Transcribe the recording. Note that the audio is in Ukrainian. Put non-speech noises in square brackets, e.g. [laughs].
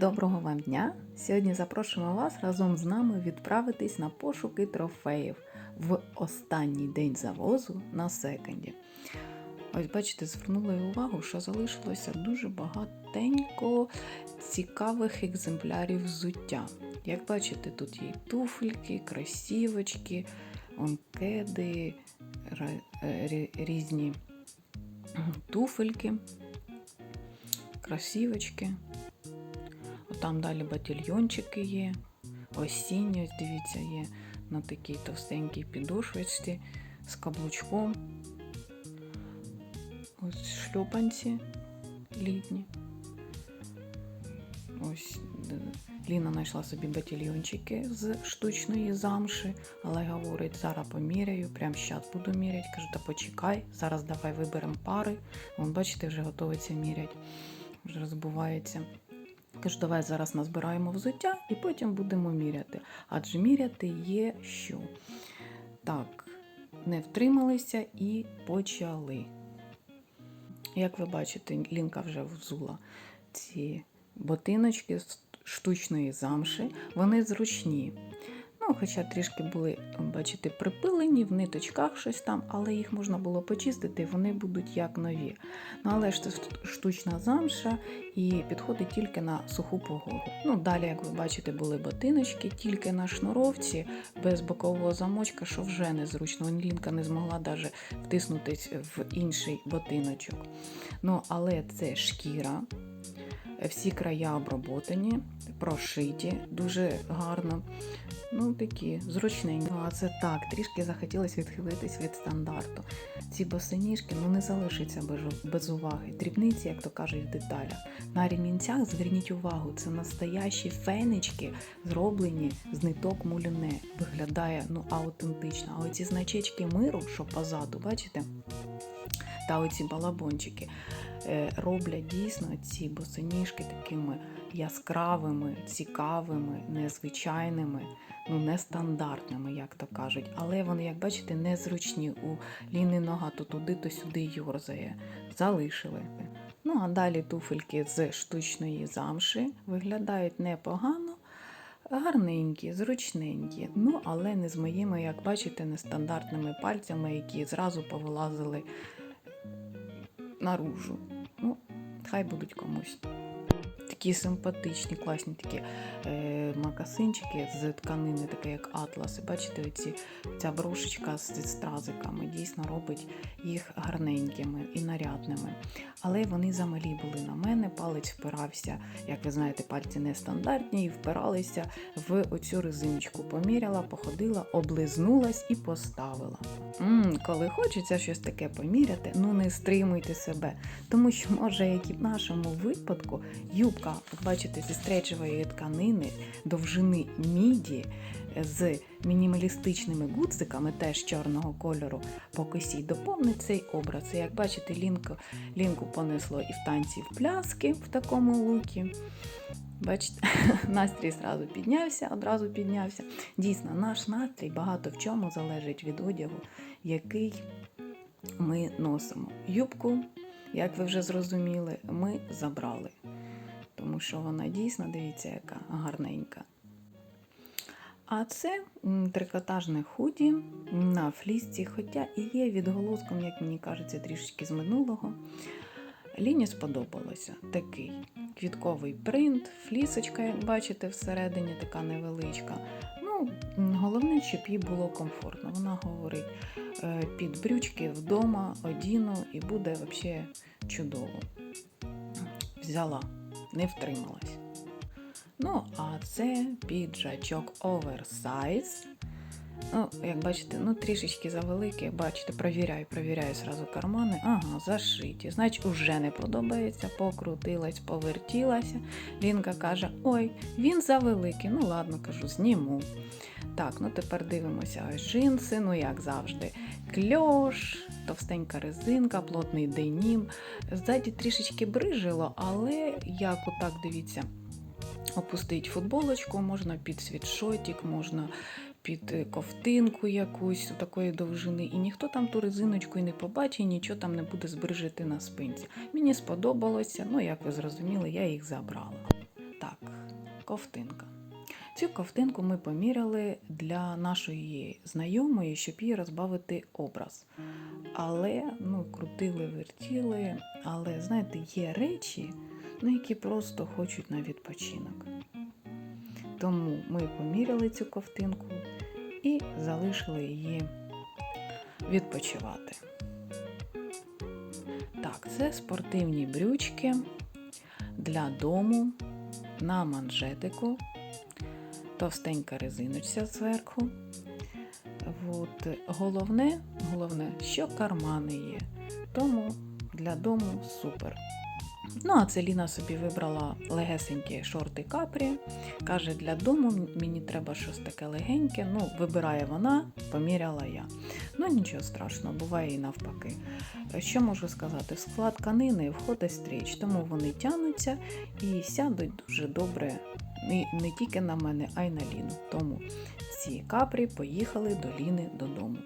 Доброго вам дня! Сьогодні запрошуємо вас разом з нами відправитись на пошуки трофеїв в останній день завозу на секонді. Ось бачите, звернули увагу, що залишилося дуже багатенько цікавих екземплярів взуття. Як бачите, тут є туфельки, кросівочки, он кеди, ра- е, різні туфельки, кросівочки. Там далі батальйончики є. Осінні, ось дивіться, є на такій товстенькій підошвочці з каблучком. Ось шльопанці літні. Ось е, Ліна знайшла собі батальйончики з штучної замши, але говорить, зараз поміряю, прямо зараз буду міряти. Кажу, та почекай, зараз давай виберемо пари. Вон, бачите, вже готується міряти, вже розбувається. Кажу, давай зараз назбираємо взуття і потім будемо міряти. Адже міряти є що. Так, не втрималися і почали. Як ви бачите, Лінка вже взула ці ботиночки з штучної замши. Вони зручні. Ну, хоча трішки були, бачите, припилені в ниточках щось там, але їх можна було почистити, вони будуть як нові. Ну, але ж це штучна замша і підходить тільки на суху погоду. Ну, далі, як ви бачите, були ботиночки, тільки на шнуровці, без бокового замочка, що вже незручно. Лінка не змогла навіть втиснутись в інший ботиночок. Ну, але це шкіра. Всі края оброботані, прошиті дуже гарно. Ну, такі зручненькі. А це так, трішки захотілося відхилитись від стандарту. Ці босоніжки ну, не залишаться без, без уваги. Дрібниці, як то кажуть, в деталях. На ремінцях зверніть увагу, це настоящі фенечки, зроблені з ниток мулюне. Виглядає ну, аутентично. А оці значечки миру, що позаду, бачите? Та оці балабончики е, роблять дійсно ці босоніжки такими яскравими, цікавими, незвичайними, ну нестандартними, як то кажуть. Але вони, як бачите, незручні. У ліни нога то туди, то сюди юрзає. Залишили. Ну а далі туфельки з штучної замши виглядають непогано. Гарненькі, зручненькі, ну але не з моїми, як бачите, нестандартними пальцями, які зразу повилазили наружу. Ну, хай будуть комусь. Такі симпатичні, класні такі е, макасинчики з тканини, таке як атласи. Бачите, оці, ця брошечка з, стразиками дійсно робить їх гарненькими і нарядними. Але вони замалі були на мене, палець впирався, як ви знаєте, пальці нестандартні, і впиралися в оцю резиночку. Поміряла, походила, облизнулась і поставила. м коли хочеться щось таке поміряти, ну не стримуйте себе, тому що може, як і в нашому випадку, юбка, от бачите, зі стречевої тканини, довжини міді з мінімалістичними гудзиками, теж чорного кольору, по косі доповнить цей образ. І як бачите, лінку, лінку понесло і в танці в пляски в такому лукі. Бачите, [laughs] настрій зразу піднявся, одразу піднявся. Дійсно, наш настрій багато в чому залежить від одягу, який ми носимо. Юбку, як ви вже зрозуміли, ми забрали. Тому що вона дійсно, дивіться, яка гарненька. А це трикотажне худі на флісці, хоча і є відголоском, як мені кажеться, трішечки з минулого. Ліні сподобалося такий квітковий принт, флісочка, як бачите, всередині така невеличка. Ну, головне, щоб їй було комфортно. Вона говорить, е, під брючки вдома одіну і буде взагалі чудово. Взяла, не втрималась. Ну, а це піджачок оверсайз. Ну, як бачите, ну трішечки завеликі. Бачите, провіряю, провіряю зразу кармани. Ага, зашиті. Значить, уже не подобається. Покрутилась, повертілася. Лінка каже: Ой, він завеликий. Ну, ладно, кажу, зніму. Так, ну тепер дивимося джинси, ну як завжди. Кльош, товстенька резинка, плотний денім. Ззаді трішечки брижило, але як отак дивіться, опустить футболочку, можна під світшотик, можна під е, ковтинку якусь такої довжини, і ніхто там ту резиночку і не побачить, нічого там не буде збрижити на спинці. Мені сподобалося, ну як ви зрозуміли, я їх забрала. Так, ковтинка. Цю ковтинку ми поміряли для нашої знайомої, щоб їй розбавити образ. Але ну, крутили, вертіли. Але знаєте, є речі, ну, які просто хочуть на відпочинок. Тому ми поміряли цю ковтинку і залишили її відпочивати. Так, це спортивні брючки для дому на манжетику, товстенька резиночка зверху. От. Головне, головне, що кармани є. Тому для дому супер. Ну, а це Ліна собі вибрала легесенькі шорти капрі. Каже, для дому мені треба щось таке легеньке. Ну, вибирає вона, поміряла я. Ну, нічого страшного, буває і навпаки. Що можу сказати? В склад тканини входить стріч, тому вони тянуться і сядуть дуже добре не, не тільки на мене, а й на Ліну. Тому ці капрі поїхали до Ліни додому.